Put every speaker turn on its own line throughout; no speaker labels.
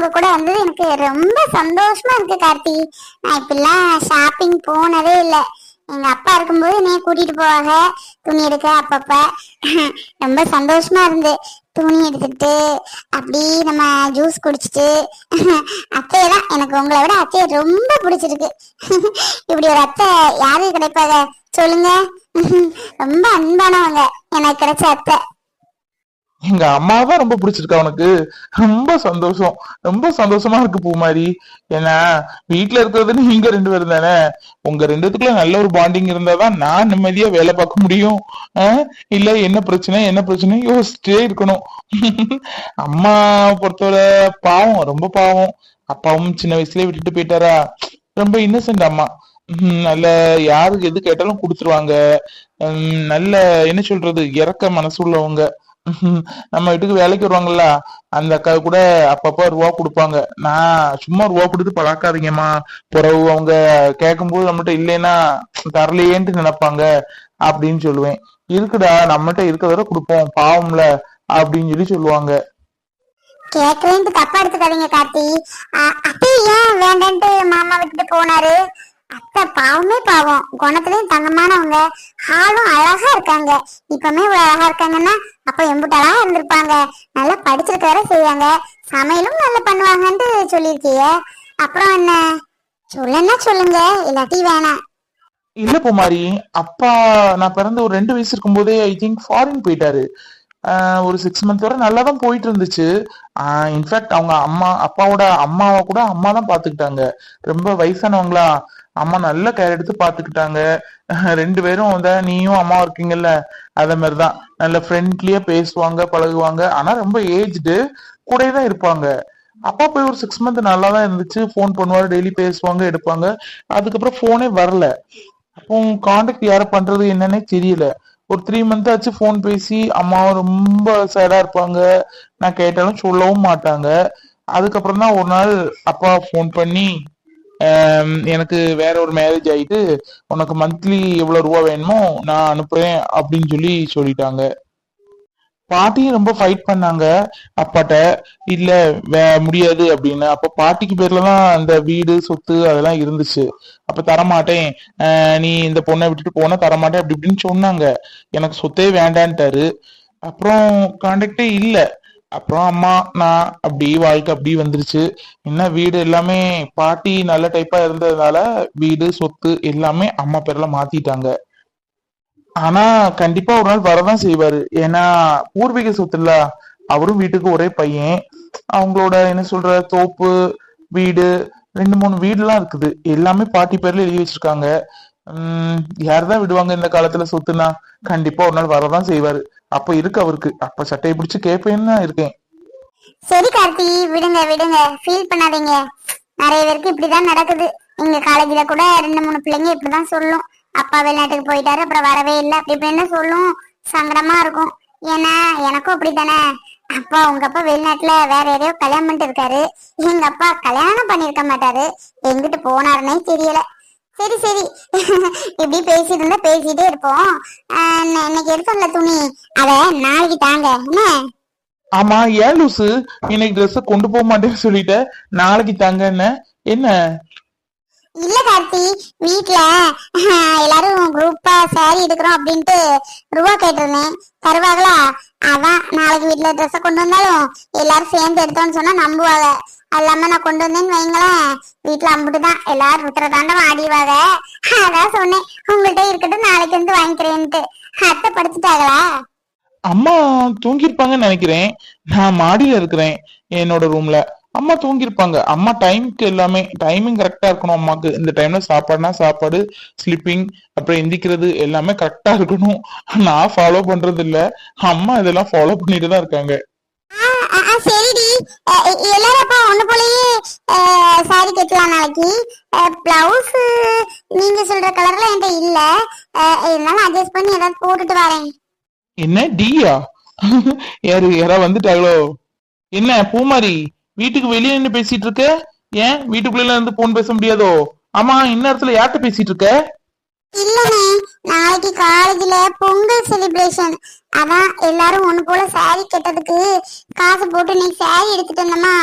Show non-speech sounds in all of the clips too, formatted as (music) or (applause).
உங்க கூட வந்தது எனக்கு ரொம்ப சந்தோஷமா இருக்கு கார்த்தி. நான் இப்பெல்லாம் ஷாப்பிங் போனதே இல்ல. எங்க அப்பா இருக்கும்போது என்னைய கூட்டிட்டு போவாங்க துணி எடுக்க அப்பப்ப. ரொம்ப சந்தோஷமா இருந்து. துணி எடுத்துட்டு அப்படி நம்ம ஜூஸ் குடிச்சிட்டு. அத்தையெல்லாம் எனக்கு உங்களை விட அத்தையை ரொம்ப பிடிச்சிருக்கு. இப்படி ஒரு அத்தை யாரும் கிடைப்பாங்க? சொல்லுங்க. ரொம்ப அன்பானவங்க. எனக்கு கிடைச்ச அத்தை.
எங்க அம்மாவா ரொம்ப பிடிச்சிருக்கா உனக்கு? ரொம்ப சந்தோஷம். ரொம்ப சந்தோஷமா இருக்கு பூமாரி. ஏன்னா வீட்டுல இருக்கிறது நீங்க ரெண்டு பேரும் தானே? உங்க ரெண்டுத்துக்குள்ள நல்ல ஒரு பாண்டிங் இருந்தாதான் நான் நிம்மதியா வேலை பார்க்க முடியும். ஆஹ் இல்ல என்ன பிரச்சனை என்ன பிரச்சனை? யோசிச்சுட்டே இருக்கணும். (laughs) அம்மா பொறுத்தவரை பாவம் ரொம்ப பாவம். அப்பாவும் சின்ன வயசுலயே விட்டுட்டு போயிட்டாரா? ரொம்ப இன்னசென்ட் அம்மா. உம் நல்ல யாருக்கு எது கேட்டாலும் கொடுத்துருவாங்க. உம் நல்ல என்ன சொல்றது இறக்க மனசு உள்ளவங்க. நம்ம வீட்டுக்கு வேலைக்கு வருவாங்கல்ல அந்த அக்கா கூட அப்பப்ப ரூபா கொடுப்பாங்க. நான் சும்மா ரூபா கொடுத்து பழக்காதீங்கம்மா. பிறகு அவங்க கேட்கும்போது நம்மகிட்ட இல்லைன்னா தரலையேன்ட்டு நினைப்பாங்க அப்படின்னு சொல்லுவேன். இருக்குடா நம்மகிட்ட இருக்கிறத கொடுப்போம் பாவம்ல அப்படின்னு சொல்லி சொல்லுவாங்க.
கேட்கறேன்ட்டு தப்பா எடுத்துக்காதீங்க கார்த்தி. அ- அத்தை ஏன் வேண்டான்ட்டு மாமா விட்டுட்டு போனாரு? அத்தை பாவமே பாவம். குணத்துலயும் தங்கமானவங்க ஆளும் அழகா இருக்காங்க. இப்பவுமே அழகா இருக்காங்கன்னா அப்போ எம்புட்டாலாம் இருந்திருப்பாங்க. நல்லா படிச்சிருக்க செய்வாங்க சமையலும் நல்லா பண்ணுவாங்கன்ட்டு சொல்லியிருக்கீங்க அப்புறம் என்ன? சொல்லன்னா சொல்லுங்க. இல்லாட்டி வேணாம்.
இல்ல பூமாரி அப்பா நான் பிறந்து ஒரு ரெண்டு வயசு இருக்கும்போதே ஐ திங்க் ஃபாரின் போயிட்டாரு. ஆஹ் ஒரு சிக்ஸ் மந்த் வரை நல்லா தான் போயிட்டு இருந்துச்சு இன்ஃபேக்ட் அவங்க அம்மா அப்பாவோட அம்மாவை கூட அம்மா தான் பாத்துக்கிட்டாங்க ரொம்ப வயசானவங்களா. அம்மா நல்ல கேர் எடுத்து பாத்துக்கிட்டாங்க. ரெண்டு பேரும் வந்து நீயும் அம்மா இருக்கீங்கல்ல அத மாதிரிதான். நல்ல ஃப்ரெண்ட்லியா பேசுவாங்க பழகுவாங்க. ஆனா ரொம்ப ஏஜ்டு கூடயே தான் இருப்பாங்க. அப்பா போய் ஒரு சிக்ஸ் மந்த் நல்லா தான் இருந்துச்சு. ஃபோன் பண்ணுவாரு டெய்லி பேசுவாங்க எடுப்பாங்க. அதுக்கப்புறம் ஃபோனே வரல. அப்போ காண்டாக்ட் யார பண்றது என்னன்னே தெரியல. ஒரு த்ரீ மந்த் ஆச்சு ஃபோன் பேசி அம்மாவும் ரொம்ப சேடா இருப்பாங்க. நான் கேட்டாலும் சொல்லவும் மாட்டாங்க. அதுக்கப்புறம் தான் ஒரு நாள் அப்பா ஃபோன் பண்ணி எனக்கு வேற ஒரு மேரேஜ் ஆயிட்டு உனக்கு மந்த்லி எவ்வளவு ரூபா வேணுமோ நான் அனுப்புறேன் அப்படின்னு சொல்லி சொல்லிட்டாங்க. பாட்டியும் ரொம்ப ஃபைட் பண்ணாங்க. அப்பாட்ட இல்ல வே- முடியாது அப்படின்னு. அப்ப பாட்டிக்கு பேர்ல தான் அந்த வீடு சொத்து அதெல்லாம் இருந்துச்சு. அப்ப தரமாட்டேன். நீ இந்த பொண்ணை விட்டுட்டு போனா தரமாட்டேன் அப்படி இப்படின்னு சொன்னாங்க. எனக்கு சொத்தே வேண்டான்ட்டாரு. அப்புறம் கான்டாக்டே இல்லை. அப்புறம் அம்மா நான் அப்படி வாழ்க்கை அப்படி வந்துருச்சு. என்ன வீடு எல்லாமே பாட்டி நல்ல டைப்பா இருந்ததுனால வீடு சொத்து எல்லாமே அம்மா பேர்ல மாத்திட்டாங்க. ஆனா கண்டிப்பா ஒரு நாள் வரதான் செய்வாரு. ஏன்னா பூர்வீக சொத்துல அவரும் வீட்டுக்கு ஒரே பையன். அவங்களோட என்ன சொல்ற தோப்பு வீடு ரெண்டு மூணு வீடுலாம் இருக்குது. எல்லாமே பாட்டி பேர்ல எழுதி வச்சிருக்காங்க. உம் யார்தான் விடுவாங்க இந்த காலத்துல சொத்துனா கண்டிப்பா ஒரு நாள் வரதான் செய்வாரு. அப்ப இருக்கு அவருக்கு. அப்ப சட்டையை பிடிச்சு கேட்பேன்னு தான் இருக்கேன்.
சரி கார்த்தி விடுங்க விடுங்க. ஃபீல் பண்ணாதீங்க. நிறைய பேருக்கு இப்படிதான் நடக்குது. எங்க காலேஜ்ல கூட ரெண்டு மூணு பிள்ளைங்க இப்படிதான் சொல்லும். அப்பா வெளிநாட்டுக்கு போயிட்டாரு அப்புறம் வரவே இல்லை. அப்படி இப்படின்னு சொல்லும். சங்கடமா இருக்கும். ஏன்னா எனக்கும் அப்படித்தானே. அப்பா உங்க அப்பா வெளிநாட்டுல வேற எதையோ கல்யாணம் பண்ணிட்டு இருக்காரு. எங்க அப்பா கல்யாணம் பண்ணிருக்க மாட்டாரு. எங்கிட்டு போனாருன்னே தெரியல. சரி சரி. இப்படி பேசிட்டு இருந்தா பேசிட்டே இருப்போம். இன்னைக்கு எடுத்தோம்ல துணி. அத நாளைக்கு தாங்க. என்ன?
ஆமா ஏன் லூசு? இன்னைக்கு ட்ரெஸ் கொண்டு போக மாட்டேன்னு சொல்லிட்ட. நாளைக்கு தாங்க என்ன? என்ன?
இல்ல கார்த்தி. வீட்ல எல்லாரும் குரூப்பா saree எடுக்கிறோம் அப்படின்ட்டு ரூபா கேட்டிருந்தேன். தருவாங்களா? அதான் நாளைக்கு வீட்ல ட்ரெஸ் கொண்டு வந்தாலும் எல்லாரும் சேர்ந்து எடுத்தோம்னு சொன்னா நம்புவாங்க. அது இல்லாம நான் கொண்டு வந்தேன்னு வைங்களேன். வீட்டுல அம்புட்டுதான். எல்லாரும் ருத்ர தாண்டம் ஆடிவாங்க அதான் சொன்னேன். உங்கள்கிட்ட இருக்கட்டும் நாளைக்கு வந்து வாங்கிக்கிறேன்ட்டு. அத்தை படுத்துட்டாங்களா?
அம்மா தூங்கியிருப்பாங்கன்னு நினைக்கிறேன். நான் மாடியில இருக்கிறேன் என்னோட ரூம்ல அம்மா தூங்கியிருப்பாங்க. அம்மா டைம்க்கு எல்லாமே டைமிங் கரெக்டா இருக்கணும் அம்மாக்கு. இந்த டைம்ல சாப்பாடுனா சாப்பாடு ஸ்லிப்பிங் அப்புறம் எந்திக்கிறது எல்லாமே கரெக்டா இருக்கணும். நான் ஃபாலோ பண்றது இல்ல அம்மா இதெல்லாம் ஃபாலோ பண்ணிட்டு தான் இருக்காங்க.
எல்லாரும் அப்ப ஒண்ணு போலயே சாரி கட்டலாம் நாளைக்கு. பிளவுஸ் நீங்க சொல்ற கலர்ல என்கிட்ட இல்ல. இருந்தாலும் அட்ஜஸ்ட் பண்ணி ஏதாவது போட்டுட்டு வரேன்.
என்ன டியா? யாரு யாரா வந்துட்டாங்களோ? என்ன பூமாரி வீட்டுக்கு வெளியே நின்னு பேசிட்டு இருக்க? ஏன் வீட்டுக்குள்ள இருந்து போன் பேச முடியாதோ? ஆமா இந்நேரத்துல யார்கிட்ட பேசிட்டு இருக்க?
இல்லனே நாளைக்கு காலேஜ்ல பொங்கல் செலிப்ரேஷன் அதான் எல்லாரும் ஒண்ணு போல saree கட்டதுக்கு காசு போட்டு நீ saree எடுத்துட்டு வந்தோமா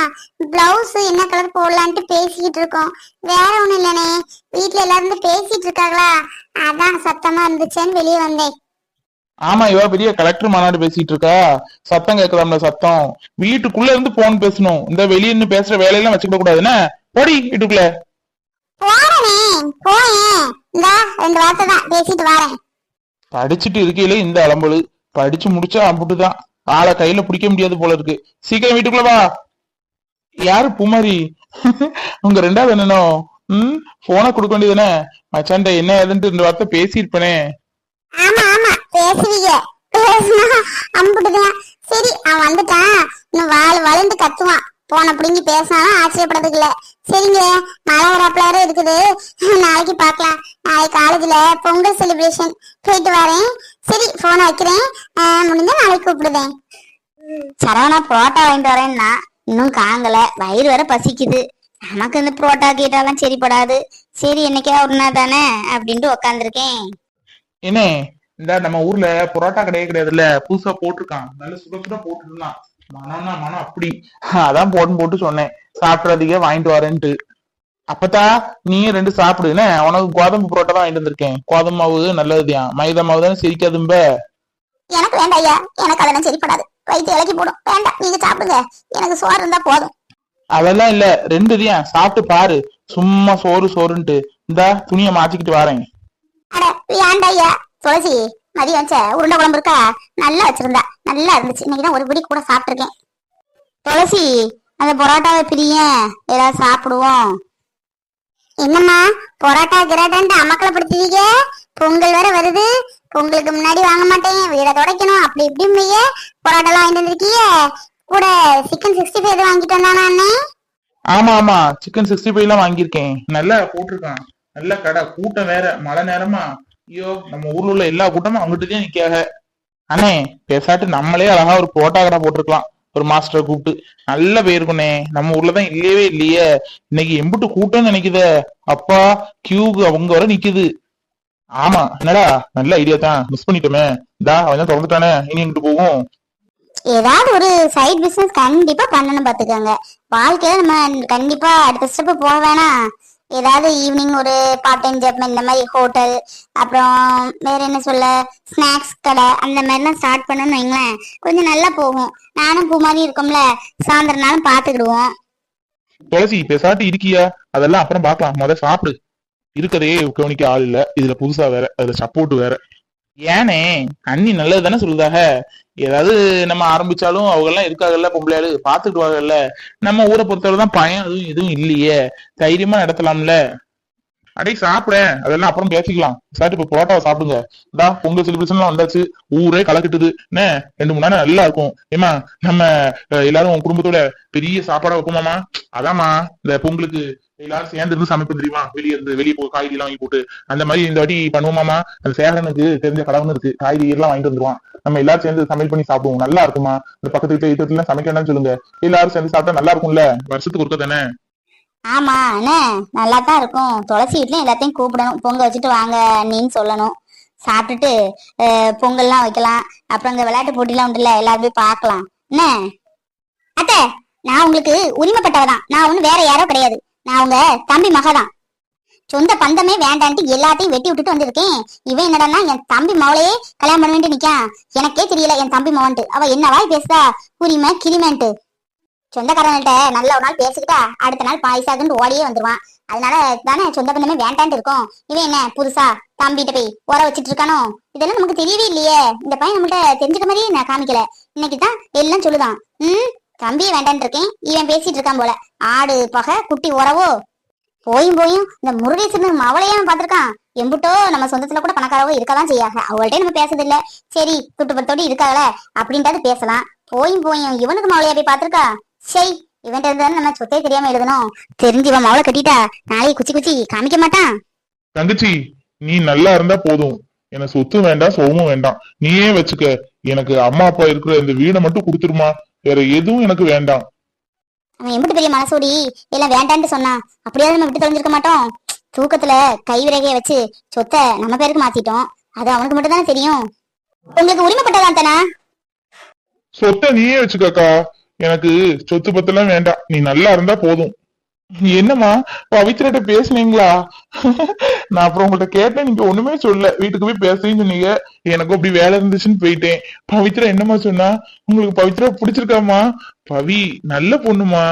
பிளவுஸ் என்ன கலர் போடலான்ட்டு பேசிக்கிட்டு இருக்கோம். வேற ஒண்ணும் இல்லனே வீட்ல எல்லாரும் பேசிட்டு இருக்காங்களா? அதான் சத்தமா இருந்துச்சேன்னு வெளியே வந்தேன்.
ஆமா இவ பெரிய கலெக்டர் மாநாடு பேசிட்டு இருக்கா. சத்தம் கேட்கலாம்ல சத்தம். வீட்டுக்குள்ள இருந்து போன் பேசணும். இந்த வெளிய இருந்து பேசுற வேலையெல்லாம் வச்சுக்க கூடாது என்ன? போடி வீட்டுக்குள்ள.
போறனே போயேன். இந்தா ரெண்டு வார்த்தை தான் பேசிட்டு வரேன்.
படிச்சுட்டு இருக்கையில இந்த அலம்பலு. படிச்சு முடிச்சா அம்புட்டுதான் ஆளை கையில பிடிக்க முடியாது போல இருக்கு. சீக்கிரம் வீட்டுக்குள்ள வா. யாரு புமாரி? உங்க ரெண்டாவது என்னனோ ம்? போனை கொடுக்க வேண்டியதுதானே மச்சான்ட என்ன ஏதுன்ட்டு இந்த வார்த்தை பேசியிருப்பனே.
ஆமா ஆமா. பேசுவீங்க. பேசுனா அம்புட்டுதான் சரி அவன் வந்துட்டான் இன்னும் வாழ் வளர்ந்து கத்துவான். போன பிடிங்கி பேசினாலும் ஆச்சரியப்படுறதுக்கு இல்ல. சரிங்க மழை வரப்பல இருக்குது. நாளைக்கு பார்க்கலாம். நாளைக்கு காலேஜ்ல பொங்கல் செலிப்ரேஷன் போயிட்டு வரேன். சரி போன் வைக்கிறேன். ஆஹ் நாளைக்கு கூப்பிடுவேன். சரவணா புரோட்டா வாங்கிட்டு வரேன்னா இன்னும் காங்கல. வயிறு வேற பசிக்குது. நமக்கு இந்த புரோட்டா கேட்டாலாம் சரிப்படாது. சரி என்னைக்கா ஒரு நாள் தானே அப்படின்ட்டு உக்காந்துருக்கேன்.
என்ன இந்த நம்ம ஊர்ல புரோட்டா கிடையே கிடையாதுல்ல. புதுசா போட்டிருக்கான். நல்ல சுட சுட போட்டுருந்தான் மனம்னா மனம் அப்படி. அதான் போட்டு போட்டு சொன்னேன். சாப்பிட்றதுக்கே வாங்கிட்டு வரேன்ட்டு. அப்பத்தா நீ ரெண்டு சாப்பிடு. என்ன உனக்கு கோதம்பு புரோட்டா தான் வாங்கிட்டு வந்திருக்கேன். கோதம்பு மாவு நல்லதுதான் மைதா மாவு தானே சிரிக்காதும்ப?
எனக்கு வேண்டாம் ஐயா. எனக்கு அதெல்லாம் சரிப்படாது. வயிற்று இலக்கி போடும். வேண்டாம் நீங்க சாப்பிடுங்க. எனக்கு சோறு இருந்தா போதும்.
அதெல்லாம் இல்ல. ரெண்டு தான் சாப்பிட்டு பாரு. சும்மா சோறு சோறுன்ட்டு. இந்தா துணியை மாத்திக்கிட்டு வரேன்.
அட வேண்டாம் ஐயா. துளசி மதியம் வச்ச உருண்டை குழம்பு இருக்கா? நல்லா வச்சிருந்தா. நல்லா இருந்துச்சு. இன்னைக்கு தான் ஒரு பிடி கூட சாப்பிட்டிருக்கேன். துளசி அந்த பரோட்டாவை பிரியேன் ஏதாவது சாப்பிடுவோம். என்னம்மா பரோட்டா கிராட்டான்ட்டு அமக்கலப்படுத்துவீங்க பொங்கல் வேற வருது. பொங்கலுக்கு முன்னாடி வாங்க மாட்டேன் வீட துடைக்கணும். அப்படி இப்படிம்பையே எல்லாம் வாங்கிட்டு வந்திருக்கீங்க. கூட சிக்கன் சிக்ஸ்டி ஃபைவ் வாங்கிட்டு வந்தானா அண்ணே?
ஆமா ஆமா. சிக்கன் சிக்ஸ்டி ஃபைவ் எல்லாம் வாங்கியிருக்கேன். நல்லா போட்டிருக்கான். நல்ல கடை. கூட்டம் வேற. மழை நேரமா. ஐயோ நம்ம ஊர்ல உள்ள எல்லா கூட்டமும் அங்கிட்டுதான் நிக்காக. அண்ணே பேசாட்டு நம்மளே அழகா ஒரு போட்டா கடை போட்டிருக்கலாம். ஒரு மாஸ்டரை கூப்பிட்டு நல்ல போயிருக்குண்ணே நம்ம ஊர்லதான் இல்லையவே இல்லையே. இன்னைக்கு எம்பிட்டு கூட்டம்னு நினைக்குதே. அப்பா கியூக்கு அவங்க வர நிக்குது. ஆமா என்னடா நல்ல ஐடியா தான். மிஸ் பண்ணிட்டோமே. இதா அவன் தான் திறந்துட்டானே. இனி எங்கிட்டு போகும்?
ஏதாவது ஒரு சைட் பிசினஸ் கண்டிப்பா பண்ணணும் பாத்துக்கோங்க. வாழ்க்கையில நம்ம கண்டிப்பா அடுத்த ஸ்டெப் போக வேணாம். ஏதாவது ஈவினிங் ஒரு பார்ட் டைம் ஜாப் இந்த மாதிரி ஹோட்டல் அப்புறம் வேற என்ன சொல்ல ஸ்நாக்ஸ் கடை அந்த மாதிரிலாம் ஸ்டார்ட் பண்ணணும்னு வைங்களேன். கொஞ்சம் நல்லா போகும். நானும் பூ மாதிரி இருக்கோம்ல சாயந்தரம் நாளும் பாத்துக்கிடுவோம்
துளசி பேசாட்டு இருக்கியா? அதெல்லாம் அப்புறம் பாக்கலாம் முத சாப்பிடு. இருக்கதே கவனிக்க ஆள் இல்ல. இதுல புதுசா வேற அதுல சப்போர்ட் வேற. ஏனே? அண்ணி நல்லது தானே சொல்லுதாக ஏதாவது நம்ம ஆரம்பிச்சாலும் அவங்க எல்லாம் இருக்காங்கல்ல பொம்பளையாளு பாத்துக்கிடுவாங்கல்ல. நம்ம ஊரை பொறுத்தவரை தான் பயம் எதுவும் எதுவும் இல்லையே. தைரியமா நடத்தலாம்ல. அடே சாப்பிட. அதெல்லாம் அப்புறம் பேசிக்கலாம். சாப்பிட்டு இப்ப புரோட்டாவை சாப்பிடுங்க. இதா பொங்கல் செலிப்ரேஷன் எல்லாம் வந்தாச்சு. ஊரே கலக்கிட்டுது. என்ன? ரெண்டு மூணு நேரம் நல்லா இருக்கும். ஏமா நம்ம எல்லாரும் உன் குடும்பத்தோட பெரிய சாப்பாடா வைப்போமாமா அதாம்மா இந்த பொங்கலுக்கு எல்லாரும் சேர்ந்து இருந்து சமைப்பு தெரியுமா? வெளியே இருந்து வெளியே போய் காய்கறி எல்லாம் வாங்கி போட்டு அந்த மாதிரி இந்த வாட்டி பண்ணுவோமாமா? அந்த சேகரனுக்கு தெரிஞ்ச கடவுன்னு இருக்கு. காய்கறி எல்லாம் வாங்கிட்டு வந்துருவான். நம்ம எல்லாரும் சேர்ந்து சமையல் பண்ணி சாப்பிடுவோம். நல்லா இருக்குமா? இந்த பக்கத்து வீட்டு வீட்டுல எல்லாம் சமைக்க வேண்டாம்னு சொல்லுங்க. எல்லாரும் சேர்ந்து சாப்பிட்டா நல்லா இருக்கும்ல? வருஷத்துக்கு ஒருக்க தானே?
ஆமா அண்ணே. நல்லா தான் இருக்கும். துளசி வீட்லயும் எல்லாத்தையும் கூப்பிடணும். பொங்க வச்சுட்டு வாங்க நீன்னு சொல்லணும். சாப்பிட்டுட்டு அஹ், பொங்கல்லாம் வைக்கலாம். அப்புறம் இங்க விளையாட்டு போட்டிலாம் உண்டுல எல்லாரும் போய் பார்க்கலாம். என்ன அத்தை நான் உங்களுக்கு உரிமைப்பட்டவதான். நான் ஒண்ணு வேற யாரோ கிடையாது. நான் உங்க தம்பி மகதான். சொந்த பந்தமே வேண்டான்ட்டு எல்லாத்தையும் வெட்டி விட்டுட்டு வந்திருக்கேன். இவன் என்னடான்னா என் தம்பி மவளையே கல்யாணம் பண்ண வேண்டி நிக்கான் எனக்கே தெரியல என் தம்பி மவன்ட்டு. அவ என்ன வாய் பேசுதா? புரியுமே கிரிமென்ட்டு. சொந்தக்காரங்கள்ட்ட நல்ல ஒரு நாள் பேசிக்கிட்டா அடுத்த நாள் பாய்சாக்குன்னு ஓடியே வந்துருவான். அதனால தானே சொந்த பந்தமே வேண்டான்ட்டு இருக்கோம். இவன் என்ன புதுசா தம்பிட்ட போய் உர வச்சிட்டு இருக்கானோ? இதெல்லாம் நமக்கு தெரியவே இல்லையே. இந்த பையன் நம்மகிட்ட தெரிஞ்சுக்க மாதிரியே நான் காமிக்கல. இன்னைக்கு தான் எல்லாம் சொல்லுதான். ம்? தம்பியை வேண்டான்னு இருக்கேன். இவன் பேசிட்டு இருக்கான் போல. ஆடு பகை குட்டி உறவோ. போயும் போயும் இந்த முருகேசன் அவளையும் பாத்திருக்கான் எம்புட்டோ நம்ம சொந்தத்துல கூட பணக்காரவோ இருக்கதான் செய்யாங்க அவள்கிட்ட நம்ம பேசுறது இல்ல சரி துட்டுப்பத்தோடு இருக்காங்கள அப்படின்றது பேசலாம். போயும் போயும் இவனுக்கு மவளையா போய் பாத்திருக்கா சரி இவன்ட்ட இருந்தாலும் நம்ம சொத்தே தெரியாம எழுதணும். தெரிஞ்சு இவன் மவளை கட்டிட்டா நாளைக்கு குச்சி குச்சி காமிக்க மாட்டான்.
தங்கச்சி நீ நல்லா இருந்தா போதும். எனக்கு சொத்து வேண்டாம் சோமும் வேண்டாம். நீயே வச்சுக்க. எனக்கு அம்மா அப்பா இருக்கிற இந்த வீடை மட்டும் கொடுத்துருமா? வேற எதுவும் எனக்கு வேண்டாம்.
அவன் எம்பிட்டு பெரிய மனசோடி எல்லாம் வேண்டான்னு சொன்னான் அப்படியாவது நம்ம விட்டு தொலைஞ்சிருக்க மாட்டோம். தூக்கத்துல கை விரகைய வச்சு சொத்தை நம்ம பேருக்கு மாத்திட்டோம். அது அவனுக்கு மட்டும் தானே தெரியும். உங்களுக்கு உரிமைப்பட்டதான் தானே?
சொத்தை நீயே வச்சுக்கக்கா. எனக்கு சொத்து பத்தெல்லாம் வேண்டாம். நீ நல்லா இருந்தா போதும்.
என்னம்மா பவித்ரட்ட பேசுனீங்களா? நான் அப்புறம் உங்கள்ட்ட கேட்டேன் நீங்க ஒண்ணுமே சொல்லல. வீட்டுக்கு போய் பேசுறேன்னு சொன்னீங்க. எனக்கும் அப்படி வேலை இருந்துச்சுன்னு போயிட்டேன். பவித்ரா என்னம்மா சொன்னா? உங்களுக்கு பவித்ரா பிடிச்சிருக்காமா பவி நல்ல பொண்ணுமா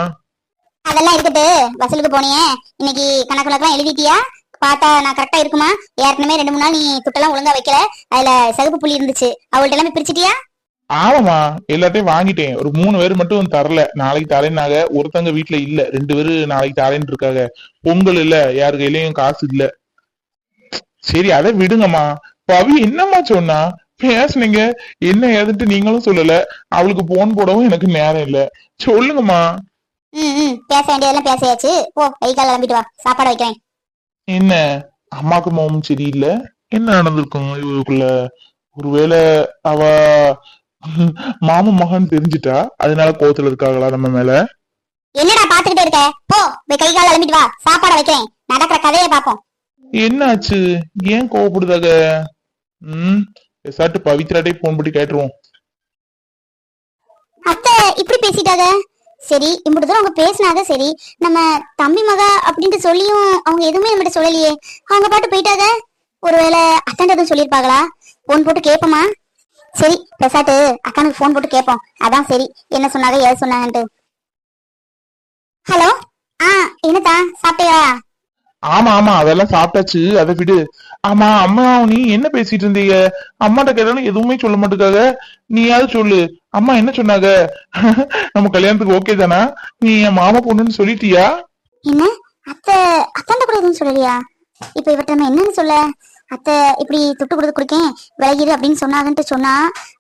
அதெல்லாம் இருக்குது வசூலுக்கு போனியே. இன்னைக்கு கணக்கு எழுதிட்டியா? பார்த்தா நான் கரெக்டா இருக்குமா? ஏற்கனவே ரெண்டு மூணு நாள் நீ துட்டெல்லாம் ஒழுங்கா வைக்கல. அதுல சகுப்பு புள்ளி இருந்துச்சு. அவள்கிட்ட எல்லாமே பிரிச்சிட்டியா?
ஆமாமா எல்லாத்தையும் வாங்கிட்டேன். ஒரு மூணு பேர் மட்டும் தரல. நாளைக்கு தரேன்னாக ஒருத்தங்க வீட்டுல இல்ல. ரெண்டு பேரு நாளைக்கு தரேன்னு இருக்காங்க. பொங்கல் இல்ல. யாரு கையிலயும் காசு இல்ல. சரி அதை விடுங்கம்மா. பவி என்னம்மா சொன்னா? பேசுனீங்க. என்ன ஏதுன்ட்டு நீங்களும் சொல்லல. அவளுக்கு போன் போடவும் எனக்கு நேரம் இல்ல. சொல்லுங்கம்மா.
ம் பேச வேண்டியதெல்லாம் பேசியாச்சு. போ கை கால் கிளம்பிட்டு வா. சாப்பாடு வைக்கிறேன்.
என்ன? அம்மாக்கு மோமும் சரியில்லை? என்ன நடந்திருக்கும்? இவருக்குள்ள ஒருவேளை அவ மாமன் மகன் தெரிஞ்சிட்டா? அதனால கோவத்துல இருக்காங்களா நம்ம மேல?
என்னடா பாத்துக்கிட்டே இருக்க? போ போய் கை கால் கிளம்பிட்டு வா. சாப்பாடு வைக்கிறேன். நடக்கிற கதையை பாப்போம்
என்னாச்சு? ஏன் கோவப்படுதாக ம் சாட்டு பவித்ராட்டே போன் பண்ணி கேட்டுருவோம்.
அத்தை இப்படி பேசிட்டாங்க சரி இப்படி தூரம் அவங்க பேசினாங்க சரி. நம்ம தம்பி மக அப்படின்ட்டு சொல்லியும் அவங்க எதுவுமே நம்மகிட்ட சொல்லலையே. அவங்க பாட்டு போயிட்டாங்க. ஒருவேளை அத்தாண்ட எதுவும் சொல்லியிருப்பாங்களா? போன் போட்டு கேட்போமா? சரி பெசாட்டு அக்கானுக்கு போன் போட்டு கேட்போம் அதான் சரி. என்ன சொன்னாங்க ஏது சொன்னாங்கன்ட்டு. ஹலோ? ஆ என்னத்தா சாப்பிட்டியா?
ஆமா ஆமா அதெல்லாம் சாப்பிட்டாச்சு. அதை விடு. ஆமா அம்மா நீ என்ன பேசிட்டு இருந்தீங்க? அம்மாட்ட கேட்டாலும் எதுவுமே சொல்ல மாட்டேக்காக. நீயாவது சொல்லு. அம்மா என்ன சொன்னாங்க? நம்ம கல்யாணத்துக்கு ஓகே தானா? நீ என் மாமா பொண்ணுன்னு சொல்லிட்டியா?
என்ன? அத்தை அத்தாண்ட கூட எதுவும் சொல்லலையா? இப்ப இவர்ட்ட நம்ம என்னன்னு சொல்ல? அத்தை இப்படி துட்டு கொடுத்து குடிக்கேன் விலகிடு அப்படின்னு சொன்னாங்கன்ட்டு சொன்னா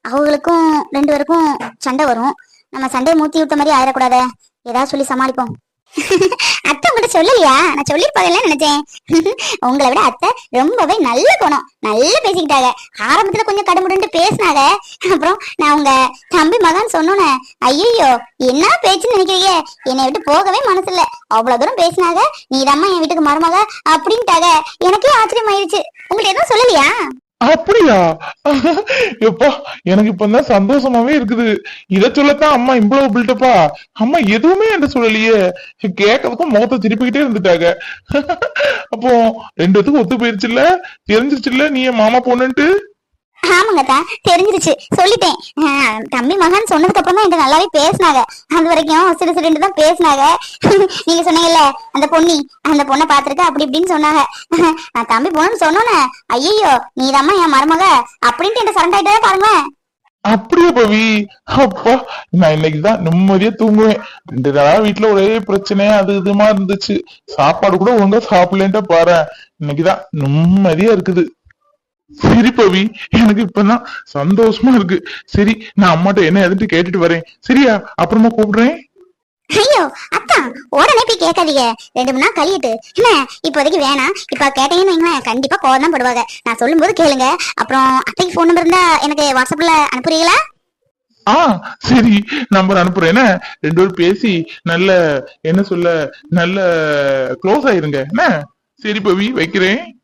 அவங்களுக்கும் ரெண்டு பேருக்கும் சண்டை வரும். நம்ம சண்டையை மூத்தி விட்ட மாதிரி ஆயிடக்கூடாதே. ஏதாவது சொல்லி சமாளிப்போம். (laughs) அத்தை உங்ககிட்ட சொல்லலையா? நான் சொல்லிருப்பாங்கல்ல நினைச்சேன். (laughs) உங்களை விட அத்தை ரொம்பவே நல்ல குணம். நல்லா பேசிக்கிட்டாங்க. ஆரம்பத்துல கொஞ்சம் கடுமுடுன்ட்டு பேசினாங்க. அப்புறம் நான் உங்க தம்பி மகன் சொன்னோன்னே ஐயோ என்ன பேச்சுன்னு நினைக்கிறீங்க? என்னை விட்டு போகவே மனசு இல்ல அவ்வளவு தூரம் பேசினாங்க. நீதாம்மா என் வீட்டுக்கு மருமக அப்படின்ட்டாங்க. எனக்கே ஆச்சரியம் ஆயிடுச்சு உங்கள்ட்ட எதுவும் சொல்லலையா?
அப்படியா? எப்பா எனக்கு இப்பதான் சந்தோஷமாவே இருக்குது. இத சொல்லத்தான் அம்மா இவ்வளவு பில்டப்பா அம்மா எதுவுமே என்கிட்ட சொல்லலையே. கேட்கறதுக்கும் முகத்தை திருப்பிக்கிட்டே இருந்துட்டாங்க. அப்போ ரெண்டுத்துக்கும் ஒத்து போயிருச்சுல்ல? தெரிஞ்சிருச்சுல்ல? நீ என் மாமா பொண்ணுன்ட்டு?
ஆமாங்கக்கா தெரிஞ்சிருச்சு. சொல்லிட்டேன். ஆஹ், தம்பி மகன் சொன்னதுக்கு அப்புறம் தான் என்கிட்ட நல்லாவே பேசினாங்க. அது வரைக்கும் சிறு சிறுன்னு தான் பேசினாங்க. நீங்க சொன்னீங்கல்ல அந்த பொண்ணி அந்த பொண்ணை பாத்துருக்க அப்படி இப்படின்னு சொன்னாங்க. தம்பி பொண்ணுன்னு சொன்னோன்னே ஐயோ நீதாம்மா என் மருமக அப்படின்ட்டு என்கிட்ட சரண்ட் ஆயிட்டே பாருங்க
அப்படியே பவி? அப்பா நான் இன்னைக்குதான் நிம்மதியா தூங்குவேன். ரெண்டு நாளா வீட்டுல ஒரே பிரச்சனையா அது இதுமா இருந்துச்சு. சாப்பாடு கூட ஒழுங்கா சாப்பிடலன்ட்டா பாரு இன்னைக்குதான் நிம்மதியா இருக்குது. சரி பவி எனக்கு இப்பதான் சந்தோஷமா இருக்கு. சரி நான் அம்மாட்ட என்ன எதுட்டு கேட்டுட்டு வரேன். சரியா? அப்புறமா கூப்பிடுறேன்.
ஐயோ அத்தா உடனே போய் கேட்காதீங்க. ரெண்டு மூணு நாள் கழியிட்டு. என்ன இப்போதைக்கு வேணாம். இப்ப கேட்டீங்கன்னு வைங்களேன் கண்டிப்பா கோவம் தான் படுவாங்க. நான் சொல்லும்போது கேளுங்க. அப்புறம் அத்தைக்கு ஃபோன் நம்பர் இருந்தா எனக்கு வாட்ஸ்அப்ல அனுப்புறீங்களா?
ஆ சரி நம்பர் அனுப்புறேன். என்ன? ரெண்டு பேரும் பேசி நல்ல என்ன சொல்ல நல்ல க்ளோஸ் ஆயிருங்க. என்ன? சரி பவி வைக்கிறேன்.